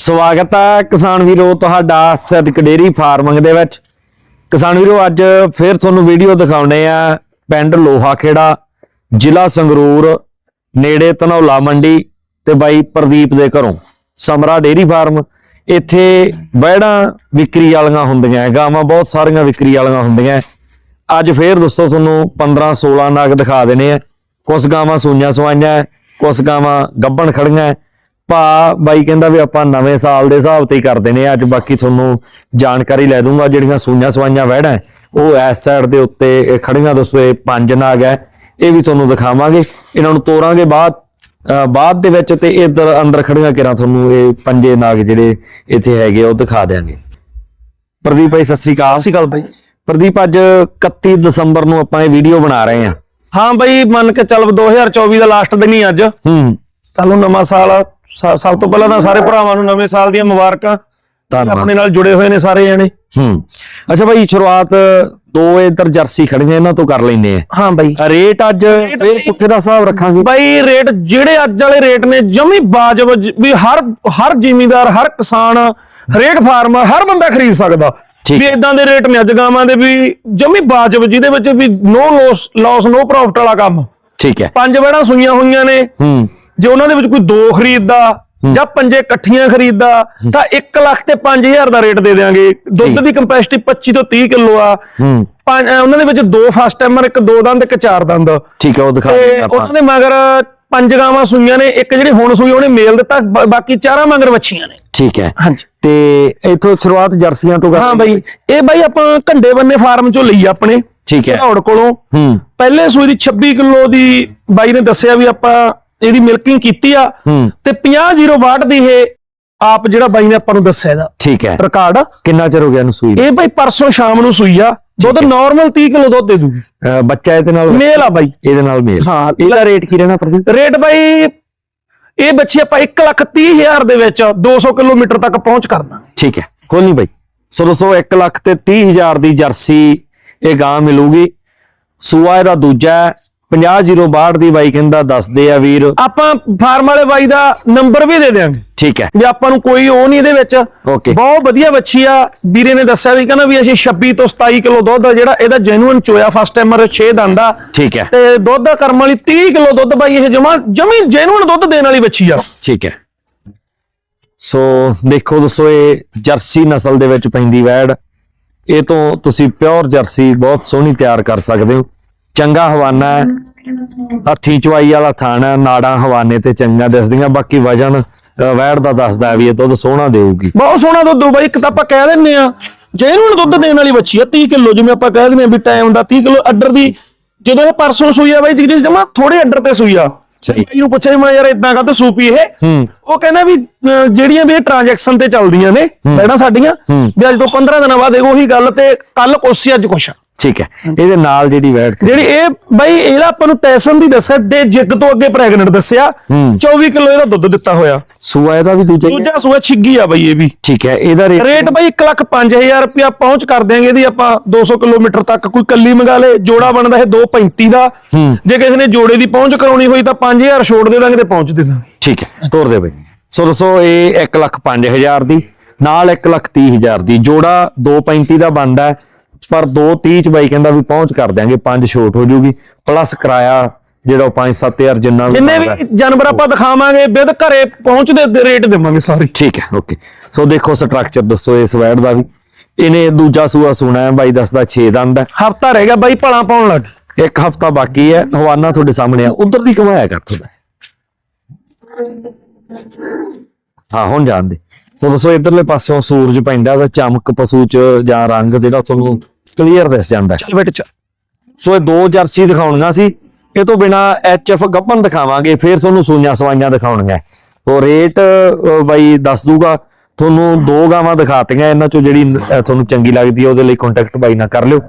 ਸਵਾਗਤ ਹੈ ਕਿਸਾਨ ਵੀਰੋ ਤੁਹਾਡਾ ਸਦਕ ਡੇਰੀ ਫਾਰਮਿੰਗ ਦੇ ਵਿੱਚ। ਕਿਸਾਨ ਵੀਰੋ ਅੱਜ ਫਿਰ ਤੁਹਾਨੂੰ ਵੀਡੀਓ ਦਿਖਾਉਣੇ ਆ ਪਿੰਡ ਲੋਹਾ ਖੇੜਾ ਜ਼ਿਲ੍ਹਾ ਸੰਗਰੂਰ ਨੇੜੇ ਧਨੌਲਾ ਮੰਡੀ ਤੇ ਬਾਈ ਪ੍ਰਦੀਪ ਦੇ ਘਰੋਂ। ਸਮਰਾ ਡੇਰੀ ਫਾਰਮ ਇੱਥੇ ਵਹਿੜਾਂ ਵਿਕਰੀ ਵਾਲੀਆਂ ਹੁੰਦੀਆਂ ਗਾਵਾਂ ਬਹੁਤ ਸਾਰੀਆਂ ਵਿਕਰੀ ਵਾਲੀਆਂ ਹੁੰਦੀਆਂ ਅੱਜ ਫੇਰ ਦੋਸਤੋ ਤੁਹਾਨੂੰ 15 16 ਨਾਗ ਦਿਖਾ ਦੇਣੇ ਆ ਕੁਝ ਗਾਵਾਂ ਸੂਈਆਂ ਸਵਾਈਆਂ ਹੈ, ਕੁਝ ਗਾਵਾਂ ਗੱਬਣ ਖੜੀਆਂ ਭਾ ਬਾਈ ਕਹਿੰਦਾ ਵੀ ਆਪਾਂ ਨਵੇਂ ਸਾਲ ਦੇ ਹਿਸਾਬ ਤੇ ਹੀ ਕਰਦੇ ਨੇ ਅੱਜ ਬਾਕੀ ਤੁਹਾਨੂੰ ਜਾਣਕਾਰੀ ਲੈ ਦੂੰਗਾ ਜਿਹੜੀਆਂ ਸੂਈਆਂ ਸਵਾਈਆਂ ਵਹਿੜਾਂ ਉਹ ਇਸ ਸਾਈਡ ਦੇ ਉੱਤੇ ਖੜੀਆਂ ਦੋਸਤੋ ਇਹ ਪੰਜ ਨਾਗ ਹੈ ਇਹ ਵੀ ਤੁਹਾਨੂੰ ਦਿਖਾਵਾਂਗੇ। ਇਹਨਾਂ ਨੂੰ ਤੋਰਾਂਗੇ ਬਾਅਦ ਬਾਅਦ ਦੇ ਵਿੱਚ ਤੇ ਇਧਰ ਅੰਦਰ ਖੜੀਆਂ ਕਿਰਾਂ ਤੁਹਾਨੂੰ ਇਹ ਪੰਜੇ ਨਾਗ ਜਿਹੜੇ ਇੱਥੇ ਹੈਗੇ ਉਹ ਦਿਖਾ ਦਿਆਂਗੇ। ਪ੍ਰਦੀਪ ਭਾਈ ਸਤਿ ਸ੍ਰੀ ਅਕਾਲ। ਸਤਿ ਸ਼੍ਰੀ ਅਕਾਲ ਬਾਈ ਪ੍ਰਦੀਪ ਅੱਜ 31 ਦਸੰਬਰ ਨੂੰ ਆਪਾਂ ਇਹ ਵੀਡੀਓ ਬਣਾ ਰਹੇ ਹਾਂ। ਹਾਂ ਬਾਈ ਮੰਨ ਕੇ ਚੱਲ 2024 ਦਾ ਲਾਸਟ ਦਿਨ ਹੀ ਅੱਜ। ਹੂੰ। ਕੱਲ ਨੂੰ ਨਵਾਂ ਸਾਲ ਆ। ਸ- ਸਭ ਤੋਂ ਪਹਿਲਾਂ ਤਾਂ ਸਾਰੇ ਭਰਾਵਾਂ ਨੂੰ ਨਵੇਂ ਸਾਲ ਦੀਆਂ ਮੁਬਾਰਕਾਂ। ਧੰਨਵਾਦ। ਆਪਣੇ ਨਾਲ ਜੁੜੇ ਹੋਏ ਨੇ ਸਾਰੇ ਜਣੇ। ਹੂੰ। ਅੱਛਾ ਭਾਈ ਸ਼ੁਰੂਆਤ ਦੋ ਇਧਰ ਜਰਸੀ ਖੜੀਆਂ ਇਹਨਾਂ ਤੋਂ ਕਰ ਲੈਨੇ ਆ। ਹਾਂ ਬਾਈ। ਰੇਟ ਅੱਜ ਫੇਰ ਪੁੱਠੇ ਦਾ ਹਿਸਾਬ ਰੱਖਾਂਗੇ। ਬਾਈ ਰੇਟ ਜਿਹੜੇ ਅੱਜ ਵਾਲੇ ਰੇਟ ਨੇ ਜਮੀ ਬਾਜਬ ਜ- ਵੀ ਹਰ ਹਰ ਜ਼ਿਮੀਂਦਾਰ ਹਰ ਕਿਸਾਨ ਹਰੇਕ ਫਾਰਮਰ ਹਰ ਬੰਦਾ ਖਰੀਦ ਸਕਦਾ। ਠੀਕ ਵੀ ਇਦਾਂ ਦੇ ਰੇਟ ਨੇ ਅੱਜ ਗਾਵਾਂ ਦੇ ਵੀ ਜਮੀ ਬਾਜਬ ਜਿਹਦੇ ਵਿੱਚ ਵੀ no loss loss no profit ਵਾਲਾ ਕੰਮ। ਠੀਕ ਹੈ। ਪੰਜ ਬੈੜਾਂ ਸੂਈਆਂ ਹੋਈਆਂ ਨੇ। ਹੂੰ। ਜੇ ਉਹਨਾਂ ਦੇ ਵਿੱਚ ਕੋਈ ਦੋ ਖਰੀਦਦਾ ਜਾਂ ਪੰਜੇ ਇਕੱਠੀਆਂ ਖਰੀਦਦਾ ਤਾਂ 1 ਲੱਖ ਤੇ 5000 ਦਾ ਰੇਟ ਦੇ ਦੇਾਂਗੇ ਦੁੱਧ ਦੀ ਕੰਪੈਸਿਟੀ 25 ਤੋਂ 30 ਕਿਲੋ ਆ। ਉਹਨਾਂ ਦੇ ਵਿੱਚ ਦੋ ਫਸਟ ਟਾਈਮਰ ਇੱਕ ਦੋ ਦੰਦ ਇੱਕ ਚਾਰ ਦੰਦ। ਠੀਕ ਹੈ ਉਹ ਦਿਖਾ ਦਿੰਦੇ ਆਪਾਂ। ਉਹਨਾਂ ਦੇ ਮਗਰ ਪੰਜ ਗਾਵਾਂ ਸੂਈਆਂ ਨੇ ਇੱਕ ਜਿਹੜੀ ਹੁਣ ਸੂਈ ਉਹਨੇ ਮੇਲ ਦਿੱਤਾ ਬਾਕੀ ਚਾਰਾਂ ਮਗਰ ਵੱਛੀਆਂ ਨੇ। ਠੀਕ ਹੈ। ਹਾਂਜੀ। ਤੇ ਇਥੋਂ ਸ਼ੁਰੂਆਤ ਜਰਸੀਆਂ ਤੋਂ ਹਾਂ ਬਾਈ ਇਹ ਬਾਈ ਆਪਾਂ ਘੰਡੇ ਬੰਨੇ ਫਾਰਮ ਚੋਂ ਲਈ ਆਪਣੇ ਠੀਕ ਹੈ। ਘੜੌੜ ਕੋਲੋਂ। ਹੂੰ। ਪਹਿਲੇ ਸੂਈ ਦੀ 26 ਕਿਲੋ ਦੀ ਬਾਈ ਨੇ ਦੱਸਿਆ ਵੀ ਆਪਾਂ ਇਹਦੀ ਮਿਲਕਿੰਗ ਕੀਤੀ ਆ। ਤੇ 50 ਦੀ ਇਹ ਆਪ ਜਿਹੜਾ ਬਾਈ ਨੇ ਆਪਾਂ ਨੂੰ ਦੱਸਿਆ ਇਹਦਾ। ਠੀਕ ਹੈ। ਰਿਕਾਰਡ ਕਿੰਨਾ ਚਿਰ ਹੋ ਗਿਆ ਇਹਨੂੰ ਸੂਈ ਨੂੰ? ਇਹ ਬਾਈ ਪਰਸੋਂ ਸ਼ਾਮ ਨੂੰ ਸੂਈ ਆ। ਦੁੱਧ ਨਾਰਮਲ 30 ਕਿਲੋ ਦੁੱਧ ਦੇ ਦੂਗੀ। ਬੱਚਾ ਇਹਦੇ ਨਾਲ ਮੇਲ ਆ ਬਾਈ। ਇਹਦੇ ਨਾਲ ਮੇਲ। ਹਾਂ। ਇਹਦਾ ਰੇਟ ਕੀ ਰਹਿਣਾ ਪ੍ਰਦੀਪ? ਰੇਟ ਬਾਈ ਇਹ ਬੱਚੀ ਆਪਾਂ 1 ਲੱਖ 30 ਹਜ਼ਾਰ ਦੇ ਵਿੱਚ 200 ਕਿਲੋਮੀਟਰ ਤੱਕ ਪਹੁੰਚ ਕਰਦਾ ਠੀਕ ਹੈ। ਕੋਈ ਨਹੀਂ ਬਾਈ। ਸੋ ਦੋਸਤੋ 1 ਲੱਖ ਤੇ 30 ਹਜ਼ਾਰ ਦੀ ਜਰਸੀ ਇਹ ਗਾਂ ਮਿਲੂਗੀ। ਸੂਆ ਇਹਦਾ ਦੂਜਾ 50062 ਦੀ ਬਾਈ ਕਹਿੰਦਾ ਦੱਸਦੇ ਆ ਵੀਰ। ਆਪਾਂ ਫਾਰਮ ਵਾਲੇ ਬਾਈ ਦਾ ਨੰਬਰ ਵੀ ਦੇ ਦੇਾਂਗੇ ਠੀਕ ਹੈ। ਵੀ ਆਪਾਂ ਨੂੰ ਕੋਈ ਉਹ ਨਹੀਂ ਇਹਦੇ ਵਿੱਚ। Okay. ਬਹੁਤ ਵਧੀਆ ਬੱਚੀ ਆ। ਵੀਰੇ ਨੇ ਦੱਸਿਆ ਵੀ ਕਹਿੰਦਾ ਵੀ ਅਸੀਂ 26 ਤੋਂ 27 ਕਿਲੋ ਦੁੱਧ ਆ ਜਿਹੜਾ ਇਹਦਾ ਜੈਨੂਇਨ ਚੋਇਆ ਫਸਟ ਟਾਈਮਰ 6 ਦੰਦਾ ਠੀਕ ਹੈ। ਤੇ ਦੁੱਧ ਦਾ ਕਰਮ ਵਾਲੀ 30 ਕਿਲੋ ਦੁੱਧ ਬਾਈ ਇਹ ਜਮਾ ਜਮੀ ਜੈਨੂਇਨ ਦੁੱਧ ਦੇਣ ਵਾਲੀ ਬੱਚੀ ਆ। ਠੀਕ ਹੈ। ਸੋ ਦੇਖੋ ਦੋਸਤੋ ਇਹ ਜਰਸੀ ਨਸਲ ਦੇ ਵਿੱਚ ਪੈਂਦੀ ਵੈੜ। ਇਹ ਤੋਂ ਤੁਸੀਂ ਪਿਓਰ ਜਰਸੀ ਬਹੁਤ ਸੋਹਣੀ ਤਿਆਰ ਕਰ ਸਕਦੇ ਹੋ। ਚੰਗਾ ਹਵਾਨਾ ਹੈ। ਹੱਥੀ ਚਵਾਈ ਵਾਲਾ ਥਾਣਾ ਨਾੜਾਂ ਹਵਾਨੇ ਤੇ ਚੰਗਾ ਦਿਸਦੀਆਂ ਬਾਕੀ ਵਜਨ ਵੈੜ ਦਾ ਦੱਸਦਾ ਵੀ ਇਹ ਦੁੱਧ ਸੋਹਣਾ ਦੇਊਗੀ। ਬਹੁਤ ਸੋਹਣਾ ਦੁੱਧ ਬਾਈ ਇੱਕ ਤਾਂ ਆਪਾਂ ਕਹਿ ਦਿੰਨੇ ਆ ਜੈਨੂਇਨ ਦੁੱਧ ਦੇਣ ਵਾਲੀ ਬੱਚੀ ਆ 30 ਕਿਲੋ ਜਿਵੇਂ ਆਪਾਂ ਕਹਿ ਦਿੰਨੇ ਆ ਵੀ ਟਾਈਮ ਦਾ 30 ਕਿਲੋ ਅੱਡਰ ਦੀ ਜਦੋਂ ਇਹ ਪਰਸੋਂ ਸੂਈ ਆ ਬਾਈ ਜੀ ਜਮਾ ਥੋੜੇ ਅੱਡਰ ਤੇ ਸੂਈ ਆ। ਸਹੀ। ਬਾਈ ਨੂੰ ਪੁੱਛਿਆ ਮੈਂ ਯਾਰ ਇਦਾਂ ਕਾ ਸੂਪੀ ਇਹ? ਹੂੰ। ਉਹ ਕਹਿੰਦਾ ਵੀ ਜਿਹੜੀਆਂ ਵੀ ਇਹ ਟ੍ਰਾਂਜੈਕਸ਼ਨ ਤੇ ਚੱਲਦੀਆਂ ਨੇ ਲੈਣਾ ਸਾਡੀਆਂ। ਵੀ ਅੱਜ ਤੋਂ 15 ਦਿਨਾਂ ਬਾਅਦ ਇਹ ਉਹੀ ਗੱਲ ਤੇ ਕੱਲ ਕੋਸੀ ਅੱਜ ਕੁਛ ਆ। ਠੀਕ ਹੈ। ਇਹਦੇ ਨਾਲ ਜਿਹੜੀ ਵੈੜ ਜਿਹੜੀ ਇਹ ਬਾਈ ਇਹਦਾ ਆਪਾਂ ਨੂੰ ਟੈਸਨ ਦੀ ਦੱਸਿਆ ਦੇ ਜਿੱਗ ਤੋਂ ਅੱਗੇ ਪ੍ਰੈਗਨੈਂਟ ਦੱਸਿਆ ਹੂੰ। 24 ਕਿਲੋ ਇਹਦਾ ਦੁੱਧ ਦਿੱਤਾ ਹੋਇਆ। ਸੂਆ ਇਹਦਾ ਵੀ ਦੂਜਾ? ਦੂਜਾ ਸੂਆ ਛਿੱਗੀ ਆ ਬਾਈ ਇਹ ਵੀ। ਠੀਕ ਹੈ ਇਹਦਾ ਰੇਟ ਰੇਟ ਬਾਈ 1 ਲੱਖ 5000 ਰੁਪਇਆ ਪਹੁੰਚ ਕਰ ਦਿਆਂਗੇ ਇਹਦੀ ਆਪਾਂ 200 ਕਿਲੋਮੀਟਰ ਤੱਕ ਕੋਈ ਕੱਲੀ ਮੰਗਾ ਲੇ ਜੋੜਾ ਬਣਦਾ ਇਹ 235 ਦਾ। ਜੇ ਕਿਸੇ ਨੇ ਜੋੜੇ ਦੀ ਪਹੁੰਚ ਕਰਾਉਣੀ ਹੋਈ ਤਾਂ 5000 ਛੋੜ ਦੇ ਦਾਂਗੇ ਤੇ ਪਹੁੰਚ ਦੇ ਦਾਂਗੇ। ਠੀਕ ਹੈ ਤੋਰ ਦੇ ਬਈ। ਸੋ ਦੋਸਤੋ ਇਹ 1 ਲੱਖ 5000 ਦੀ ਨਾਲ 1 ਲੱਖ 30000 ਦੀ। ਜੋੜਾ 235 ਦਾ ਬਣਦਾ ਹੈ, ਪਰ 230 ਚ ਬਾਈ ਕਹਿੰਦਾ ਵੀ ਪਹੁੰਚ ਕਰ ਦਿਆਂਗੇ 5 ਛੋਟ ਹੋ ਜੂਗੀ ਪਲੱਸ ਕਿਰਾਇਆ ਜਿਹੜਾ ਉਹ 5-7000 ਜਿੰਨਾ ਵੀ ਜਿੰਨੇ। ਵੀ ਜਾਨਵਰ ਆਪਾਂ ਦਿਖਾਵਾਂਗੇ ਵਿਦ ਘਰੇ ਪਹੁੰਚਦੇ ਰੇਟ ਦੇਵਾਂਗੇ ਸਾਰੇ। ਠੀਕ ਹੈ ਓਕੇ ਸੋ ਦੇਖੋ ਸਟਰਕਚਰ ਦੱਸੋ ਇਸ ਵੈਡ ਦਾ ਵੀ। ਇਹਨੇ ਦੂਜਾ ਸੂਆ ਸੁਣਾ ਹੈ ਬਾਈ ਦੱਸਦਾ 6 ਦੰਦ ਹੈ। ਹਫਤਾ ਰਹਿ ਗਿਆ ਬਾਈ ਭਲਾ ਪਾਉਣ ਲੱਗ ਇੱਕ ਹਫਤਾ ਬਾਕੀ ਹੈ ਹਵਾਨਾ ਤੁਹਾਡੇ ਸਾਹਮਣੇ ਆ। ਉਧਰ ਦੀ ਕਮਾਇਆ ਕਰ ਤੁਹਾਡਾ। ਹਾਂ ਹੁਣ ਜਾਣਦੇ। ਤੋ ਦੱਸੋ ਇਧਰਲੇ ਪਾਸਿਓਂ ਸੂਰਜ ਪੈਂਦਾ ਤਾਂ ਚਮਕ ਪਸ਼ੂ ਚ ਜਾਂ ਰੰਗ ਜਿਹੜਾ ਤੁਹਾਨੂੰ ਕਲੀਅਰ ਦਿਸ ਜਾਂਦਾ। ਚੱਲ ਬੇਟ ਚ ਸੋ ਇਹ ਦੋ ਜਰਸੀ ਦਿਖਾਉਣੀਆਂ ਸੀ। ਇਹ ਤੋਂ ਬਿਨਾ ਐਫ ਗੱਪਨ ਦਿਖਾਵਾਂਗੇ ਫਿਰ ਤੁਹਾਨੂੰ ਸੂਈਆਂ ਸਵਾਈਆਂ ਦਿਖਾਉਣੀਆਂ। ਉਹ ਰੇਟ ਬਾਈ ਦੱਸ ਦੂਗਾ। ਤੁਹਾਨੂੰ ਦੋ ਗਾਵਾਂ ਦਿਖਾਤੀਆਂ ਇਹਨਾਂ ਚੋਂ ਜਿਹੜੀ ਤੁਹਾਨੂੰ ਚੰਗੀ ਲੱਗਦੀ ਹੈ ਉਹਦੇ ਲਈ ਕੰਟੈਕਟ ਬਾਈ ਨਾਲ ਕਰ ਲਿਓ।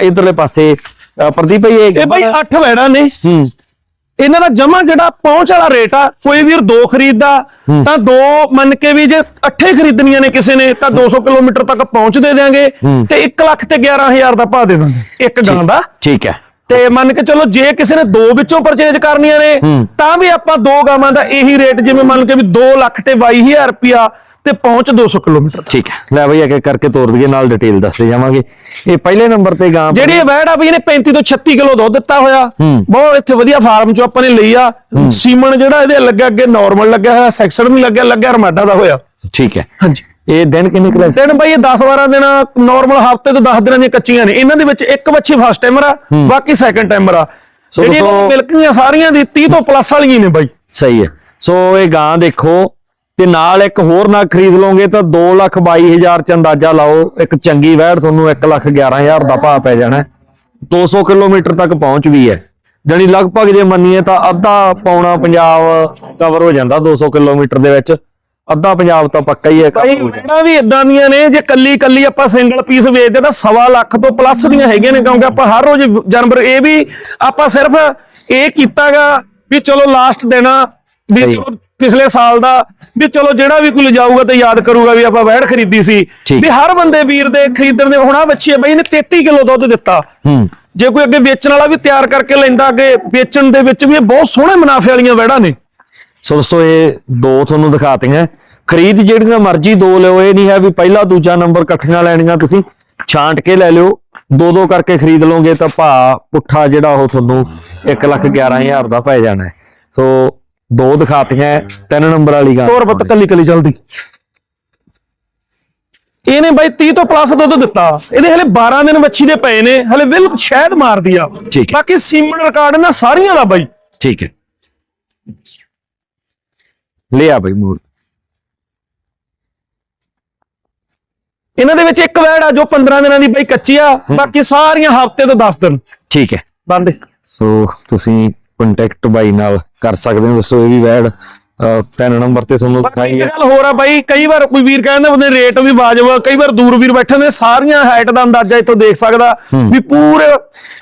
ਇਧਰਲੇ ਪਾਸੇ ਪ੍ਰਦੀਪ ਭਾਈ ਇਹ ਇਹ ਬਾਈ 8 ਵੈੜਾਂ ਨੇ। ਹੂੰ। ਇਹਨਾਂ ਦਾ ਜਮਾ ਜਿਹੜਾ ਪਹੁੰਚ ਵਾਲਾ ਰੇਟ ਆ ਕੋਈ ਵੀਰ ਦੋ ਖਰੀਦਦਾ ਤਾਂ ਦੋ ਮੰਨ ਕੇ ਵੀ ਜੇ ਅੱਠੇ ਖਰੀਦਣੀਆਂ ਨੇ ਕਿਸੇ ਨੇ ਤਾਂ 200 ਕਿਲੋਮੀਟਰ ਤੱਕ ਪਹੁੰਚ ਦੇ ਦਿਆਂਗੇ ਤੇ 1 ਲੱਖ ਤੇ 11000 ਦਾ ਭਾਅ ਦੇ ਦਾਂਗੇ ਇੱਕ ਗਾਂ ਦਾ। ਠੀਕ ਹੈ। ਤੇ ਮੰਨ ਕੇ ਚਲੋ ਜੇ ਕਿਸੇ ਨੇ ਦੋ ਵਿੱਚੋਂ ਪਰਚੇਜ ਕਰਨੀਆਂ ਨੇ ਤਾਂ ਵੀ ਆਪਾਂ ਦੋ ਗਾਵਾਂ ਦਾ ਇਹੀ ਰੇਟ ਜਿਵੇਂ ਮੰਨ ਕੇ ਵੀ 2 ਲੱਖ ਤੇ 22000 ਰੁਪਿਆ ਤੇ ਪਹੁੰਚ 200 ਕਿਲੋਮੀਟਰ ਤੱਕ। ਠੀਕ ਹੈ। ਲੈ ਬਈ ਅੱਗੇ ਕਰਕੇ ਤੋਰ ਦਈਏ ਨਾਲ ਡਿਟੇਲ ਦੱਸਦੇ ਜਾਵਾਂਗੇ। ਇਹ ਪਹਿਲੇ ਨੰਬਰ ਤੇ ਗਾਂ ਜਿਹੜੀ ਵੈੜ ਆ ਵੀ ਇਹਨੇ 35 ਤੋਂ 36 ਕਿਲੋ ਦੁੱਧ ਦਿੱਤਾ ਹੋਇਆ। ਬਹੁਤ ਇੱਥੇ ਵਧੀਆ ਫਾਰਮ ਚੋਂ ਆਪਾਂ ਨੇ ਲਈ ਆ। ਸੀਮਨ ਜਿਹੜਾ ਇਹਦੇ ਲੱਗਿਆ ਅੱਗੇ ਨਾਰਮਲ ਲੱਗਿਆ ਹੋਇਆ ਸੈਕਸ਼ਨ ਵੀ ਲੱਗਿਆ ਲੱਗਿਆ ਰਮਾਡਾ ਦਾ ਹੋਇਆ। ਠੀਕ ਹੈ। ਹਾਂਜੀ। ਇਹ ਦਿਨ ਕਿੰਨੇ ਕੁ ਲੈ ਦਿਨ ਬਈ ਇਹ 10 12 ਦਿਨ ਨਾਰਮਲ ਹਫ਼ਤੇ ਤੋਂ 10 ਦਿਨਾਂ ਦੀਆਂ ਕੱਚੀਆਂ ਨੇ। ਇਹਨਾਂ ਦੇ ਵਿੱਚ ਇੱਕ ਵੱਛੀ ਫਸਟ ਟਾਈਮਰ ਆ ਬਾਕੀ ਸੈਕੰਡ ਟਾਈਮਰ ਆ। ਜਿਹੜੀਆਂ ਮਿਲਕੀਆਂ ਸਾਰੀਆਂ ਦੀ 30 ਤੋਂ ਪਲੱਸ ਵਾਲੀਆਂ ਨੇ ਬਾਈ। ਸਹੀ ਹੈ। ਸੋ ਇਹ ਗਾਂ ਦੇਖੋ ਤੇ ਨਾਲ ਇੱਕ ਹੋਰ ਨਾ ਖਰੀਦ ਲਓਗੇ ਤਾਂ 222000 ਚ ਅੰਦਾਜ਼ਾ ਲਾਓ ਇੱਕ ਚੰਗੀ ਵੈੜ ਤੁਹਾਨੂੰ 111000 ਦਾ ਭਾਅ ਪੈ ਜਾਣਾ ਹੈ। 200 ਕਿਲੋਮੀਟਰ ਤੱਕ ਪਹੁੰਚ ਵੀ ਹੈ ਜਾਣੀ ਲਗਭਗ ਜੇ ਮੰਨੀਏ ਤਾਂ ਅੱਧਾ ਪੌਣਾ ਪੰਜਾਬ ਕਵਰ ਹੋ ਜਾਂਦਾ 200 ਕਿਲੋਮੀਟਰ ਦੇ ਵਿੱਚ ਅੱਧਾ ਪੰਜਾਬ ਤਾਂ ਪੱਕਾ ਹੀ ਹੈ ਜਾਂਦਾ। ਵੈੜਾਂ ਵੀ ਇਦਾਂ ਦੀਆਂ ਨੇ ਜੇ ਕੱਲੀ ਕੱਲੀ ਆਪਾਂ ਸਿੰਗਲ ਪੀਸ ਵੇਚਦੇ ਤਾਂ ਸਵਾ ਲੱਖ ਤੋਂ ਪਲੱਸ ਦੀਆਂ ਹੈਗੀਆਂ ਨੇ ਕਿਉਂਕਿ ਆਪਾਂ ਹਰ ਰੋਜ਼ ਜਾਨਵਰ ਇਹ ਵੀ ਆਪਾਂ ਸਿਰਫ ਇਹ ਕੀਤਾਗਾ ਵੀ ਚਲੋ ਲਾਸਟ ਦੇਣਾ ਵੀ। ਚਲੋ ਪਿਛਲੇ ਸਾਲ ਦਾ ਵੀ ਚਲੋ ਜਿਹੜਾ ਵੀ ਕੋਈ ਲਿਜਾਊਗਾ ਤੇ ਯਾਦ ਕਰੂਗਾ ਵੀ ਆਪਾਂ ਵੈੜ ਖਰੀਦੀ ਸੀ। ਵੀ ਹਰ ਬੰਦੇ ਵੀਰ ਦੇ ਖਰੀਦਣ ਦੇ ਹੁਣ ਆ ਬੱਚੀ ਹੈ ਬਾਈ ਇਹਨੇ 33 ਕਿਲੋ ਦੁੱਧ ਦਿੱਤਾ। ਹੂੰ। ਜੇ ਕੋਈ ਅੱਗੇ ਵੇਚਣ ਵਾਲਾ ਵੀ ਤਿਆਰ ਕਰਕੇ ਲੈਂਦਾ ਅੱਗੇ ਵੇਚਣ ਦੇ ਵਿੱਚ ਵੀ ਇਹ ਬਹੁਤ ਸੋਹਣੇ ਮੁਨਾਫੇ ਵਾਲੀਆਂ ਵੈੜਾਂ ਨੇ। ਸੋ ਦੋਸਤੋ ਇਹ ਦੋ ਤੁਹਾਨੂੰ ਦਿਖਾਤੀਆਂ। ਖਰੀਦ ਜਿਹੜੀਆਂ ਮਰਜ਼ੀ ਦੋ ਲਿਓ ਇਹ ਨਹੀਂ ਹੈ ਵੀ ਪਹਿਲਾ ਦੂਜਾ ਨੰਬਰ ਇਕੱਠੀਆਂ ਲੈਣੀਆਂ ਤੁਸੀਂ। ਛਾਂਟ ਕੇ ਲੈ ਲਿਓ। ਦੋ ਦੋ ਕਰਕੇ ਖਰੀਦ ਲਓਗੇ ਤਾਂ ਭਾ ਪੁੱਠਾ ਜਿਹੜਾ ਉਹ ਤੁਹਾਨੂੰ 111000 ਦਾ ਪੈ ਜਾਣਾ। ਸੋ ਦੋ ਦਿਖਾਤੀਆਂ ਤਿੰਨ ਨੰਬਰ ਵਾਲੀ ਗੱਲ। ਤੋਰ ਬੱਤ ਕੱਲੀ ਕੱਲੀ ਜਲਦੀ। ਇਹਨੇ ਬਾਈ 30 ਤੋਂ ਪਲੱਸ ਦੁੱਧ ਦਿੱਤਾ। ਇਹਦੇ ਹਲੇ 12 ਦਿਨ ਵੱਛੀ ਦੇ ਪਏ ਨੇ ਹਲੇ ਬਿਲ ਸ਼ਾਇਦ ਮਾਰਦੀ ਆ। ਠੀਕ ਹੈ। ਬਾਕੀ ਸੀਮਨ ਰਿਕਾਰਡ ਨਾ ਸਾਰੀਆਂ ਦਾ ਬਾਈ। ਠੀਕ ਹੈ। ਲਿਆ ਬਈ ਮੂਰ। ਇਹਨਾਂ ਦੇ ਵਿੱਚ ਇੱਕ ਵੈੜ ਆ ਜੋ 15 ਦਿਨਾਂ ਦੀ ਬਾਈ ਕੱਚੀ ਆ। ਬਾਕੀ ਸਾਰੀਆਂ ਹਫ਼ਤੇ ਤੋਂ 10 ਦਿਨ। ਠੀਕ ਹੈ। ਬੰਦੇ। ਸੋ ਤੁਸੀਂ ਕੰਟੈਕਟ ਬਾਈ ਨਾਲ ਕਰ ਸਕਦੇ ਹੋ। ਦੱਸੋ ਇਹ ਵੀ ਵੈਡ ਤਿੰਨ ਨੰਬਰ ਤੇ ਤੁਹਾਨੂੰ ਦਿਖਾਈ ਹੈ ਗੱਲ ਹੋਰ ਆ ਬਾਈ ਕਈ ਵਾਰ ਕੋਈ ਵੀਰ ਕਹਿੰਦਾ ਉਹਦੇ ਰੇਟ ਵੀ ਵਾਜਬ ਆ, ਕਈ ਵਾਰ ਦੂਰ ਵੀਰ ਬੈਠੇ ਨੇ ਸਾਰੀਆਂ ਹਾਈਟ ਦਾ ਅੰਦਾਜ਼ਾ ਇੱਥੋਂ ਦੇਖ ਸਕਦਾ ਵੀ ਪੂਰੇ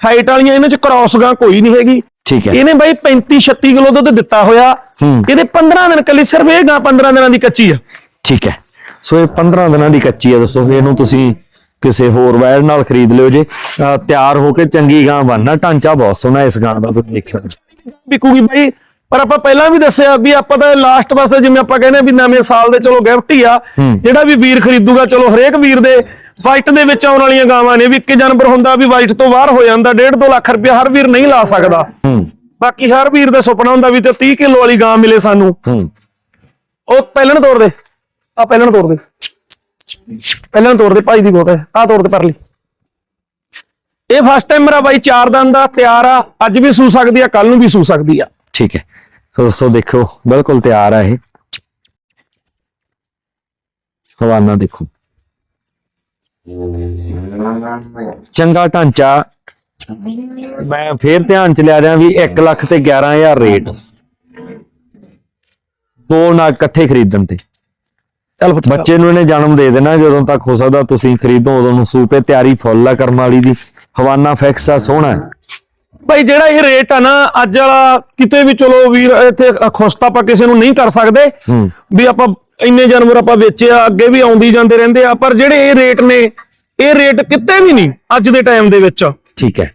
ਹਾਈਟ ਵਾਲੀਆਂ ਇਹਨਾਂ ਚ ਕ੍ਰਾਸਗਾਂ ਕੋਈ ਨਹੀਂ ਹੈਗੀ। ਠੀਕ ਹੈ। ਇਹਨੇ ਬਾਈ 35 36 ਕਿਲੋ ਦੁੱਧ ਦਿੱਤਾ ਹੋਇਆ। ਇਹਦੇ 15 ਦਿਨ ਕੱਲੀ ਸਿਰਫ ਇਹ ਗਾਂ 15 ਦਿਨਾਂ ਦੀ ਕੱਚੀ ਆ। ਠੀਕ ਹੈ। ਸੋ ਇਹ 15 ਦਿਨਾਂ ਦੀ ਕੱਚੀ ਹੈ ਦੋਸਤੋ ਇਹਨੂੰ ਤੁਸੀਂ ਕਿਸੇ ਹੋਰ ਵੈੜ ਨਾਲ ਖਰੀਦ ਲਿਓ ਜੇ। ਤਿਆਰ ਹੋ ਕੇ ਚੰਗੀ ਗਾਂ ਬਣਨਾ ਢਾਂਚਾ ਬਹੁਤ ਸੋਹਣਾ ਇਸ ਗਾਂ ਦਾ ਤੁਸੀਂ ਦੇਖ ਸਕਦੇ ਹੋ। ਵਿਕੂਗੀ ਬਾਈ। ਪਰ ਆਪਾਂ ਪਹਿਲਾਂ ਵੀ ਦੱਸਿਆ ਵੀ ਆਪਾਂ ਤਾਂ ਲਾਸਟ ਪਾਸੇ ਜਿਵੇਂ ਆਪਾਂ ਕਹਿੰਦੇ ਵੀ ਨਵੇਂ ਸਾਲ ਦੇ ਚਲੋ ਗਿਫਟ ਹੀ ਆ ਜਿਹੜਾ ਵੀ ਵੀਰ ਖਰੀਦੂਗਾ ਚਲੋ ਹਰੇਕ ਵੀਰ ਦੇ ਵਾਈਟ ਦੇ ਵਿੱਚ ਆਉਣ ਵਾਲੀਆਂ ਗਾਵਾਂ ਨੇ ਵੀ ਇੱਕ ਜਾਨਵਰ ਹੁੰਦਾ ਵੀ ਵਾਈਟ ਤੋਂ ਬਾਹਰ ਹੋ ਜਾਂਦਾ 1.5 2 ਲੱਖ ਰੁਪਇਆ ਹਰ ਵੀਰ ਨਹੀਂ ਲਾ ਸਕਦਾ। ਹੂੰ। ਬਾਕੀ ਹਰ ਵੀਰ ਦਾ ਸੁਪਨਾ ਹੁੰਦਾ ਵੀ ਤੇ 30 ਕਿਲੋ ਵਾਲੀ ਗਾਂ ਮਿਲੇ ਸਾਨੂੰ। ਹੂੰ। ਉਹ ਪਹਿਲਾਂ ਤੋੜ ਦੇ। ਆ ਪਹਿਲਾਂ ਤੋੜ ਦੇ। ਪਹਿਲਾਂ ਤੋੜ ਦੇ ਭਾਈ ਦੀ ਬਹੁਤ ਹੈ। ਆ ਤੋੜ ਦੇ ਪਰਲੀ। ਇਹ ਫਸਟ ਟਾਈਮ ਮੇਰਾ ਬਾਈ ਚਾਰ ਦੰਦ ਦਾ ਤਿਆਰ ਆ ਅੱਜ ਵੀ ਸੂ ਸਕਦੀ ਆ ਕੱਲ ਨੂੰ ਵੀ ਸੂ ਸਕਦੀ ਆ। ਠੀਕ ਹੈ। ਸੋ ਦੋਸਤੋ ਦੇਖੋ ਬਿਲਕੁਲ ਤਿਆਰ ਹੈ ਇਹ। ਹਵਾਨਾ ਦੇਖੋ। ਚੰਗਾ ਢਾਂਚਾ। ਮੈਂ ਫੇਰ ਧਿਆਨ ਚ ਲਿਆ ਰਿਹਾ ਵੀ 1 ਲੱਖ ਤੇ 11000 ਰੇਟ। ਦੋ ਨਾ ਇਕੱਠੇ ਖਰੀਦਣ ਤੇ। ਚੱਲ ਬੱਚੇ ਨੂੰ ਇਹਨੇ ਜਨਮ ਦੇ ਦੇਣਾ ਜਦੋਂ ਤੱਕ ਹੋ ਸਕਦਾ ਤੁਸੀਂ ਖਰੀਦੋ ਉਦੋਂ ਨੂੰ ਸੂਪੇ ਤਿਆਰੀ ਫੁੱਲ ਆ ਕਰਮ ਵਾਲੀ ਦੀ। ਹਵਾਨਾ ਫਿਕਸ ਆ ਸੋਹਣਾ। ਭਾਈ ਜਿਹੜਾ ਇਹ ਰੇਟ ਆ ਨਾ ਅੱਜ ਵਾਲਾ ਕਿਤੇ ਵੀ ਚਲੋ ਵੀਰ ਇੱਥੇ ਖੁਸ਼ ਤਾਂ ਆਪਾਂ ਕਿਸੇ ਨੂੰ ਨਹੀਂ ਕਰ ਸਕਦੇ ਵੀ ਆਪਾਂ ਇੰਨੇ ਜਾਨਵਰ ਆਪਾਂ ਵੇਚਿਆ ਅੱਗੇ ਵੀ ਆਉਂਦੀ ਜਾਂਦੇ ਰਹਿੰਦੇ ਆ ਪਰ ਜਿਹੜੇ ਇਹ ਰੇਟ ਨੇ ਇਹ ਰੇਟ ਕਿਤੇ ਵੀ ਨਹੀਂ ਅੱਜ ਦੇ ਟਾਈਮ ਦੇ ਵਿੱਚ। ਠੀਕ ਹੈ।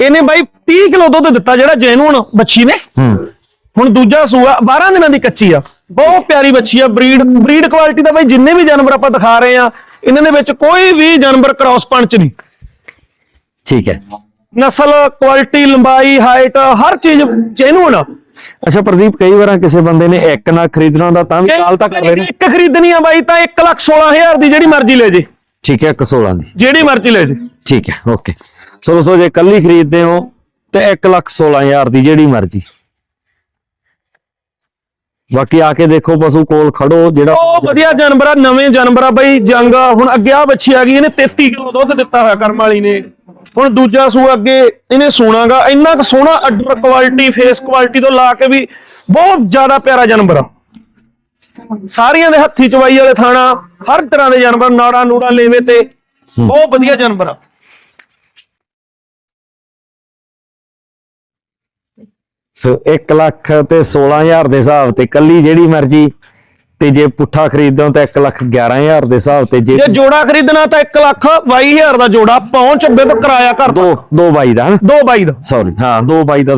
ਇਹਨੇ ਬਾਈ 30 ਕਿਲੋ ਦੁੱਧ ਦਿੱਤਾ ਜਿਹੜਾ ਜੈਨੂਨ ਬੱਚੀ ਨੇ। ਹੁਣ ਦੂਜਾ ਸੂਆ 12 ਦਿਨਾਂ ਦੀ ਕੱਚੀ ਆ। ਬਹੁਤ ਪਿਆਰੀ ਬੱਚੀ ਆ ਬਰੀਡ ਬਰੀਡ ਕੁਆਲਿਟੀ ਦਾ ਬਾਈ ਜਿੰਨੇ ਵੀ ਜਾਨਵਰ ਆਪਾਂ ਦਿਖਾ ਰਹੇ ਆ ਇਹਨਾਂ ਦੇ ਵਿੱਚ ਕੋਈ ਵੀ ਜਾਨਵਰ ਕ੍ਰਾਸ ਪੰਚ ਨਹੀਂ। ਠੀਕ ਹੈ। ਨਸਲ ਕੁਆਲਿਟੀ ਲੰਬਾਈ ਹਾਈਟ ਹਰ ਚੀਜ਼ ਜੈਨੂਨ ਆ। ਅੱਛਾ ਪ੍ਰਦੀਪ ਕਈ ਵਾਰਾਂ ਕਿਸੇ ਬੰਦੇ ਨੇ ਇੱਕ ਨਾ ਖਰੀਦਣਾ ਹੁੰਦਾ ਤਾਂ ਵੀ ਕਾਲ ਤਾਂ ਕਰ ਲੈਣੀ ਇੱਕ ਖਰੀਦਣੀ ਆ ਬਾਈ ਤਾਂ 1 ਲੱਖ 16000 ਦੀ ਜਿਹੜੀ ਮਰਜ਼ੀ ਲੈ ਜੇ। ਠੀਕ ਹੈ 116 ਦੀ। ਜਿਹੜੀ ਮਰਜ਼ੀ ਲੈ ਜੇ। ਠੀਕ ਹੈ ਓਕੇ। ਸੋ ਦੋਸਤੋ ਜੇ ਕੱਲੀ ਖਰੀਦਦੇ ਹੋ ਤੇ 1 ਲੱਖ 16000 ਦੀ ਜਿਹੜੀ ਮਰਜ਼ੀ। ਬਾਕੀ ਆ ਕੇ ਦੇਖੋ ਪਸ਼ੂ ਕੋਲ ਖੜੋ ਜਿਹੜਾ ਉਹ ਵਧੀਆ ਜਾਨਵਰ ਆ ਨਵੇਂ ਜਾਨਵਰ ਆ ਬਾਈ ਜੰਗ ਹੁਣ ਅੱਗੇ ਆ ਬੱਚੀ ਆ ਗਈ ਇਹਨੇ 33 ਕਿਲੋ ਦੁੱਧ ਦਿੱਤਾ ਹੋਇਆ ਕਰਮ ਵਾਲੀ ਨੇ। ਹੁਣ ਦੂਜਾ ਸੂ ਅੱਗੇ ਇਹਨੇ ਸੋਣਾਗਾ ਇੰਨਾ ਕੁ ਸੋਹਣਾ ਅੱਡਰ ਕੁਆਲਿਟੀ ਫੇਸ ਕੁਆਲਿਟੀ ਤੋਂ ਲਾ ਕੇ ਵੀ ਬਹੁਤ ਜ਼ਿਆਦਾ ਪਿਆਰਾ ਜਾਨਵਰ ਆ। ਸਾਰੀਆਂ ਦੇ ਹੱਥੀ ਚਵਾਈ ਵਾਲੇ ਥਾਣਾ ਹਰ ਤਰ੍ਹਾਂ ਦੇ ਜਾਨਵਰ ਨਾੜਾ ਨੂੜਾ ਲੇਵੇ ਤੇ ਬਹੁਤ ਵਧੀਆ ਜਾਨਵਰ ਆ। ਸੋ 1 ਲੱਖ ਤੇ 16000 ਦੇ ਹਿਸਾਬ ਤੇ ਕੱਲੀ ਜਿਹੜੀ ਮਰਜ਼ੀ ਤੇ ਜੇ ਪੁੱਠਾ ਖਰੀਦਦੇ ਹੋ ਤਾਂ 1 ਲੱਖ 11000 ਦੇ ਹਿਸਾਬ ਤੇ ਜੇ ਜੇ ਜੋੜਾ ਖਰੀਦਣਾ ਤਾਂ 1 ਲੱਖ 22000 ਦਾ ਜੋੜਾ ਪਹੁੰਚ ਵਿਦ ਕਿਰਾਇਆ ਘਰ ਦੋ ਦੋ ਬਾਈ ਦਾ ਦੋ ਬਾਈ ਦਾ। ਸੌਰੀ ਹਾਂ ਦੋ ਬਾਈ ਦਾ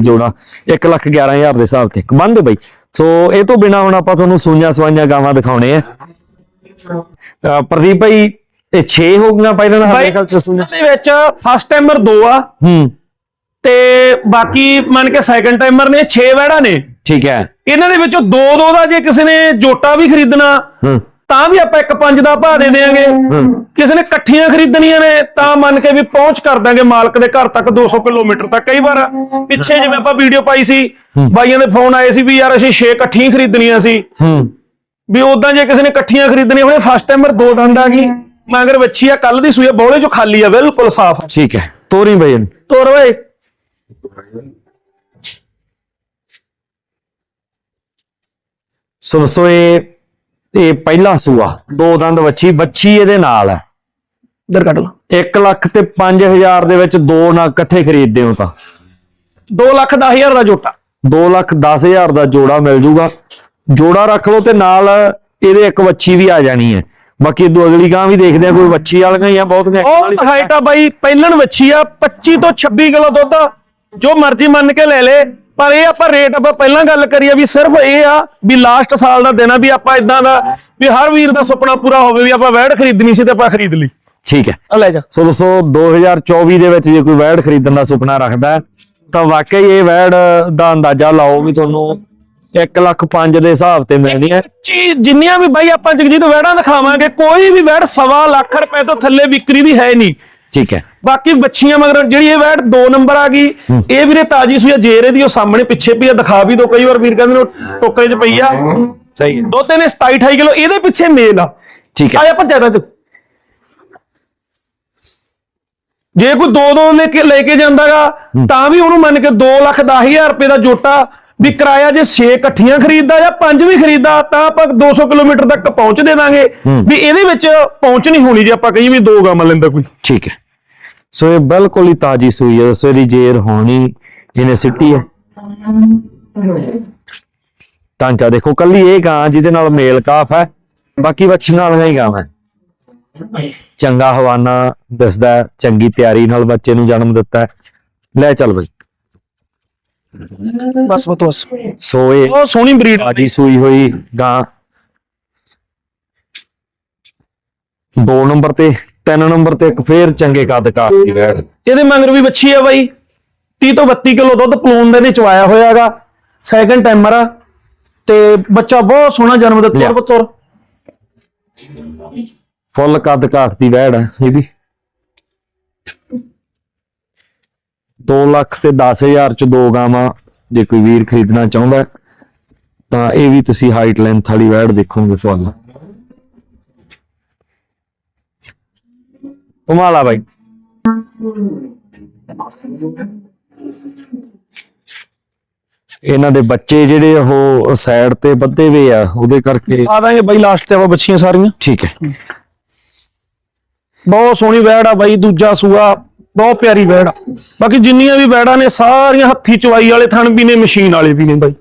ਜੋੜਾ। 1 ਲੱਖ 11000 ਦੇ ਹਿਸਾਬ ਤੇ। ਬੰਦ ਬਾਈ। ਸੋ ਇਹ ਤੋਂ ਬਿਨਾ ਹੁਣ ਆਪਾਂ ਤੁਹਾਨੂੰ ਸੂਈਆਂ ਸਵਾਈਆਂ ਗਾਵਾਂ ਦਿਖਾਉਣੇ ਆ। ਪ੍ਰਦੀਪ ਭਾਈ ਇਹ 6 ਹੋ ਗਈਆਂ ਪਹਿਲਾਂ ਨਾਲ ਖਿਆਲ ਚ ਸੂਈਆਂ। ਦੇ ਵਿੱਚ ਫਸਟ ਟਾਈਮਰ ਦੋ ਆ। ਹੂੰ। ਤੇ ਬਾਕੀ ਮੰਨ ਕੇ ਸੈਕੰਡ ਟਾਈਮਰ ਨੇ 6 ਵੈੜਾ ਨੇ। ਠੀਕ ਹੈ। ਇਹਨਾਂ ਦੇ ਵਿੱਚੋਂ ਦੋ ਦੋ ਦਾ ਜੇ ਕਿਸੇ ਨੇ ਜੋਟਾ ਵੀ ਖਰੀਦਣਾ ਤਾਂ ਵੀ ਆਪਾਂ ਇੱਕ ਪੰਜ ਦਾ ਭਾਅ ਦੇ ਦੇਾਂਗੇ ਕਿਸੇ ਨੇ ਇਕੱਠੀਆਂ ਖਰੀਦਣੀਆਂ ਨੇ ਤਾਂ ਮੰਨ ਕੇ ਵੀ ਪਹੁੰਚ ਕਰ ਦਾਂਗੇ ਮਾਲਕ ਦੇ ਘਰ ਤੱਕ 200 ਕਿਲੋਮੀਟਰ ਤੱਕ। ਕਈ ਵਾਰ ਪਿੱਛੇ ਜਿਵੇਂ ਆਪਾਂ ਵੀਡੀਓ ਪਾਈ ਸੀ ਬਾਈਆਂ ਦੇ ਫੋਨ ਆਏ ਸੀ ਵੀ ਯਾਰ ਅਸੀਂ 6 ਇਕੱਠੀਆਂ ਖਰੀਦਣੀਆਂ ਸੀ। ਵੀ ਉਦਾਂ ਜੇ ਕਿਸੇ ਨੇ ਇਕੱਠੀਆਂ ਖਰੀਦਣੀਆਂ ਹੋਣੇ ਫਸਟ ਟਾਈਮਰ ਦੋ ਦੰਦ ਆ ਗਈ। ਮਗਰ ਵੱਛੀ ਆ ਕੱਲ ਦੀ ਸੂਈ ਬੌਲੇ ਚੋਂ ਖਾਲੀ ਆ ਬਿਲਕੁਲ ਸਾਫ਼ ਠੀਕ ਹੈ। ਤੋਰੀ ਬਾਈ। ਤੋਰ ਓਏ। ਸੋ ਦੋਸਤੋ ਇਹ ਇਹ ਪਹਿਲਾ ਸੂਆ ਦੋ ਦੰਦ ਵੱਛੀ ਵੱਛੀ ਇਹਦੇ ਨਾਲ ਹੈ। ਇਧਰ ਕੱਢ ਲਾ। 1 ਲੱਖ ਤੇ 5000 ਦੇ ਵਿੱਚ ਦੋ ਨਾ ਇਕੱਠੇ ਖਰੀਦਦੇ ਹੋ ਤਾਂ। 2 ਲੱਖ 10000 ਦਾ ਜੋਟਾ 2 ਲੱਖ 10000 ਦਾ ਜੋੜਾ ਮਿਲ ਜੂਗਾ। ਜੋੜਾ ਰੱਖ ਲਓ ਤੇ ਨਾਲ ਇਹਦੇ ਇੱਕ ਵੱਛੀ ਵੀ ਆ ਜਾਣੀ ਹੈ। ਬਾਕੀ ਇਦੋਂ ਅਗਲੀ ਗਾਂ ਵੀ ਦੇਖਦੇ ਆ ਕੋਈ ਵੱਛੀ ਵਾਲੀਆਂ ਜਾਂ ਬਹੁਤ ਉਹ ਹਾਈਟ ਆ ਬਾਈ ਪਹਿਲਣ ਵੱਛੀ ਆ 25 ਤੋਂ 26 ਕਿਲੋ ਦੁੱਧ। ਆ, ਜੋ ਮਰਜ਼ੀ ਮੰਨ ਕੇ ਲੈ ਲੇ ਪਰ ਇਹ ਆਪਾਂ ਰੇਟ ਆਪਾਂ ਪਹਿਲਾਂ ਗੱਲ ਕਰੀਏ ਵੀ ਸਿਰਫ ਇਹ ਆ ਵੀ ਲਾਸਟ ਸਾਲ ਦਾ ਆ ਵੀ ਆਪਾਂ ਇਦਾਂ ਦਾ ਵੀ ਹਰ ਵੀਰ ਦਾ ਸੁਪਨਾ ਪੂਰਾ ਹੋਵੇ ਵੀ ਆਪਾਂ ਵੈੜ ਖਰੀਦਣੀ ਸੀ ਤੇ ਆਪਾਂ ਖਰੀਦ ਲਈ। ਠੀਕ ਹੈ। ਆ ਲੈ ਜਾ। ਸੋ ਦੋਸਤੋ 2024 ਦੇ ਵਿੱਚ ਜੇ ਕੋਈ ਵੈੜ ਖਰੀਦਣ ਦਾ ਸੁਪਨਾ ਰੱਖਦਾ ਹੈ, ਤਾਂ ਵਾਕਈ ਇਹ ਵੈੜ ਦਾ ਅੰਦਾਜ਼ਾ ਲਾਓ ਵੀ ਤੁਹਾਨੂੰ 1 ਲੱਖ 5 ਦੇ ਹਿਸਾਬ ਤੇ ਮਿਲਣੀ ਹੈ। ਚੀ ਜਿੰਨੀਆਂ ਵੀ ਬਾਈ ਆਪਾਂ ਜਗਜੀਤ ਵੈੜਾਂ ਦਿਖਾਵਾਂਗੇ ਕੋਈ ਵੀ ਵੈੜ ਸਵਾ ਲੱਖ ਰੁਪਏ ਤੋਂ ਥੱਲੇ ਵਿਕਰੀ ਦੀ ਹੈ ਨਹੀਂ। ਠੀਕ ਹੈ। ਬਾਕੀ ਬੱਚੀਆਂ ਮਗਰ ਜਿਹੜੀ ਇਹ ਵੈਟ 2 ਨੰਬਰ ਆ ਗਈ ਇਹ ਵੀਰੇ ਤਾਜੀ ਸੂਈ ਆ ਜੇਰੇ ਦੀ ਉਹ ਸਾਹਮਣੇ ਪਿੱਛੇ ਪਈ ਆ ਦਿਖਾ ਵੀ ਦੋ ਕਈ ਵਾਰ ਵੀਰ ਕਹਿੰਦੇ ਨੇ ਟੋਕਰੇ 'ਚ ਪਈ ਆ। ਸਹੀ ਹੈ। ਦੋ ਤਿੰਨ 27 28 ਕਿਲੋ ਇਹਦੇ ਪਿੱਛੇ ਮੇਲ ਆ। ਠੀਕ ਹੈ। ਆਇਆ ਪੰਚਾਇਤਾਂ 'ਚ। ਜੇ ਕੋਈ ਦੋ ਦੋ ਲੈ ਕੇ ਲੈ ਕੇ ਜਾਂਦਾਗਾ ਤਾਂ ਵੀ ਉਹਨੂੰ ਮੰਨ ਕੇ 2 ਲੱਖ 10000 ਰੁਪਏ ਦਾ ਜੋਟਾ ਵੀ ਕਿਰਾਇਆ ਜੇ 6 ਇਕੱਠੀਆਂ ਖਰੀਦਦਾ ਜਾਂ 5 ਵੀ ਖਰੀਦਦਾ ਤਾਂ ਆਪਾਂ 200 ਕਿਲੋਮੀਟਰ ਤੱਕ ਪਹੁੰਚ ਦੇ ਦਾਂਗੇ ਵੀ ਇਹਦੇ ਵਿੱਚ ਪਹੁੰਚ ਨਹੀਂ ਹੋਣੀ ਜੇ ਆਪਾਂ ਕਹੀਏ ਵੀ ਦੋ ਗਾਵਾਂ ਲੈਂਦਾ ਕੋਈ। ਠੀਕ ਹੈ। ਸੋ ਇਹ ਬਿਲਕੁਲ ਹੀ ਤਾਜੀ ਸੂਈ ਹੈ ਦੱਸੋ ਇਹਦੀ ਜੇਰ ਹੋਣੀ ਇਹਨੇ ਸਿੱਟੀ ਹੈ? ਟਾਂਚਾ ਦੇਖੋ ਕੱਲੀ ਇਹ ਗਾਂ ਜਿਹਦੇ ਨਾਲ ਮੇਲ ਕਾਫ ਹੈ ਬਾਕੀ ਵੱਛੀਆਂ ਵਾਲੀਆਂ ਹੀ ਗਾਵਾਂ ਹੈ। ਚੰਗਾ ਹਵਾਨਾ ਦਿਸਦਾ ਚੰਗੀ ਤਿਆਰੀ ਨਾਲ ਬੱਚੇ ਨੂੰ ਜਨਮ ਦਿੱਤਾ। ਲੈ ਚੱਲ ਬਈ। ਬਸ ਬਸ। ਸੋ ਇਹ ਉਹ ਸੋਹਣੀ ਬਰੀਡ ਤਾਜੀ ਸੂਈ ਹੋਈ ਗਾਂ। ਦੋ ਨੰਬਰ ਤੇ ਤਿੰਨ ਨੰਬਰ ਤੇ ਇੱਕ ਫੇਰ ਚੰਗੇ ਕੱਦ ਕਾਠ ਦੀ ਵੈੜ ਇਹਦੇ ਮਗਰ ਵੀ ਵੱਛੀ ਆ ਬਾਈ। 30 ਤੋਂ 32 ਕਿਲੋ ਦੁੱਧ ਪਲੂਨ ਦੇ ਨੇ ਚਵਾਇਆ ਹੋਇਆਗਾ ਸੈਕੰਡ ਟਾਈਮਰ ਆ। ਤੇ ਬੱਚਾ ਬਹੁਤ ਸੋਹਣਾ ਜਨਮ ਦਿੱਤਾ ਲਿਆ। ਤੁਰ ਤੁਰ ਫੁੱਲ ਕੱਦ ਕਾਠ ਦੀ ਵੈੜ ਹੈ ਇਹ ਵੀ। 2 ਲੱਖ ਤੇ 10000 ਚ ਦੋ ਗਾਵਾਂ ਜੇ ਕੋਈ ਵੀਰ ਖਰੀਦਣਾ ਚਾਹੁੰਦਾ ਤਾਂ ਇਹ ਵੀ ਤੁਸੀਂ ਹਾਈਟ ਲੈਂਥ ਵਾਲੀ ਵੈੜ ਦੇਖੋਗੇ ਫੁੱਲ। ਉਮਾਲਾ ਬਾਈ। ਇਹਨਾਂ ਦੇ ਬੱਚੇ ਜਿਹੜੇ ਉਹ ਸਾਈਡ ਤੇ ਬੱਧੇ ਵੇ ਆ ਉਹਦੇ ਕਰਕੇ ਆ ਦਾਂਗੇ ਬਾਈ ਲਾਸਟ ਤੇ ਆਪਾਂ ਬੱਚੀਆਂ ਸਾਰੀਆਂ। ਠੀਕ ਹੈ। ਬਹੁਤ ਸੋਹਣੀ ਵੈੜ ਆ ਬਾਈ ਦੂਜਾ ਸੂਆ ਬਹੁਤ ਪਿਆਰੀ ਵੈੜ ਆ। ਬਾਕੀ ਜਿੰਨੀਆਂ ਵੀ ਵੈੜਾਂ ਨੇ ਸਾਰੀਆਂ ਹੱਥੀ ਚਵਾਈ ਵਾਲੇ ਥਣ ਵੀ ਨੇ ਮਸ਼ੀਨ ਵਾਲੇ ਵੀ ਨੇ ਬਾਈ।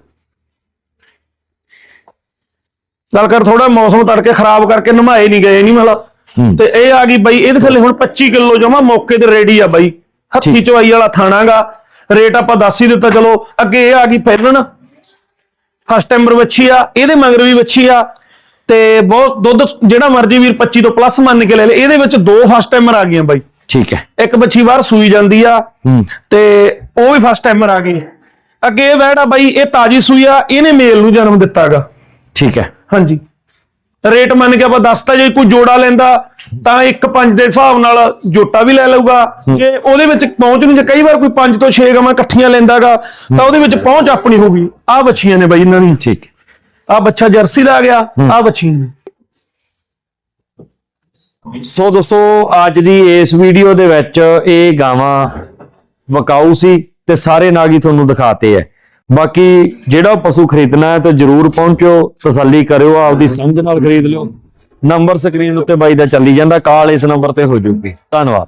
ਚੱਲ ਕਰ ਥੋੜਾ ਮੌਸਮ ਤੜਕੇ ਖਰਾਬ ਕਰਕੇ ਨਮਾਏ ਨਹੀਂ ਗਏ ਨਹੀਂ ਮਤਲਬ। ਤੇ ਇਹ ਆ ਗਈ ਬਾਈ ਇਹਦੇ ਥੱਲੇ ਹੁਣ 25 ਕਿਲੋ ਜਮਾ ਮੌਕੇ ਤੇ ਰੈਡੀ ਆ ਬਾਈ। ਹੱਥੀ ਚਵਾਈ ਵਾਲਾ ਥਾਣਾਗਾ ਰੇਟ ਆਪਾਂ ਦੱਸ ਹੀ ਦਿੱਤਾ ਚਲੋ ਅੱਗੇ ਇਹ ਆ ਗਈ ਪਹਿਲਣ ਫਸਟ ਟਾਈਮਰ ਵੱਛੀ ਆ ਇਹਦੇ ਮਗਰ ਵੀ ਵੱਛੀ ਆ। ਤੇ ਬਹੁਤ ਦੁੱਧ ਜਿਹੜਾ ਮਰਜ਼ੀ ਵੀਰ 25 ਤੋਂ ਪਲੱਸ ਮੰਨ ਕੇ ਲੈ ਲੈ ਇਹਦੇ ਵਿੱਚ ਦੋ ਫਸਟ ਟਾਈਮਰ ਆ ਗਈਆਂ ਬਾਈ। ਠੀਕ ਹੈ। ਇੱਕ ਬੱਚੀ ਬਾਹਰ ਸੂਈ ਜਾਂਦੀ ਆ ਤੇ ਉਹ ਵੀ ਫਸਟ ਟਾਈਮਰ ਆ ਗਈ। ਅੱਗੇ ਇਹ ਵੈੜ ਆ ਬਾਈ ਇਹ ਤਾਜੀ ਸੂਈ ਆ ਇਹਨੇ ਮੇਲ ਨੂੰ ਜਨਮ ਦਿੱਤਾਗਾ ਠੀਕ ਹੈ। ਹਾਂਜੀ। ਰੇਟ ਮੰਨ ਕੇ ਆਪਾਂ ਦੱਸਤਾ ਜੇ ਕੋਈ ਜੋੜਾ ਲੈਂਦਾ ਤਾਂ 1.5 ਦੇ ਹਿਸਾਬ ਨਾਲ ਜੋਟਾ ਵੀ ਲੈ ਲਊਗਾ। ਜੇ ਉਹਦੇ ਵਿੱਚ ਪਹੁੰਚ ਨਹੀਂ ਜੇ ਕਈ ਵਾਰ ਕੋਈ 5 ਤੋਂ 6 ਗਾਵਾਂ ਇਕੱਠੀਆਂ ਲੈਂਦਾਗਾ ਤਾਂ ਉਹਦੇ ਵਿੱਚ ਪਹੁੰਚ ਆਪਣੀ ਹੋਊਗੀ ਆ ਬੱਚੀਆਂ ਨੇ ਬਾਈ ਇਹਨਾਂ ਦੀਆਂ। ਠੀਕ ਆ ਬੱਚਾ ਜਰਸੀ ਦਾ ਆ ਗਿਆ ਆ ਬੱਚੀਆਂ ਨੇ। ਸੋ ਦੋਸਤੋ ਅੱਜ ਦੀ ਇਸ ਵੀਡੀਓ ਦੇ ਵਿੱਚ ਇਹ ਗਾਵਾਂ ਵਕਾਊ ਸੀ ਤੇ ਸਾਰੇ ਨਾਗ ਤੁਹਾਨੂੰ ਦਿਖਾਤੇ ਹੈ ਬਾਕੀ ਜਿਹੜਾ ਪਸ਼ੂ ਖਰੀਦਣਾ ਹੈ ਤਾਂ ਜਰੂਰ ਪਹੁੰਚੋ ਤਸੱਲੀ ਕਰਿਓ ਆਪਦੀ ਸਮਝ ਨਾਲ ਖਰੀਦ ਲਿਓ। ਨੰਬਰ ਸਕਰੀਨ ਉੱਤੇ ਬਾਈ ਦਾ ਚੱਲੀ ਜਾਂਦਾ ਕਾਲ ਇਸ ਨੰਬਰ ਤੇ ਹੋ ਜਾਊਗੀ ਧੰਨਵਾਦ।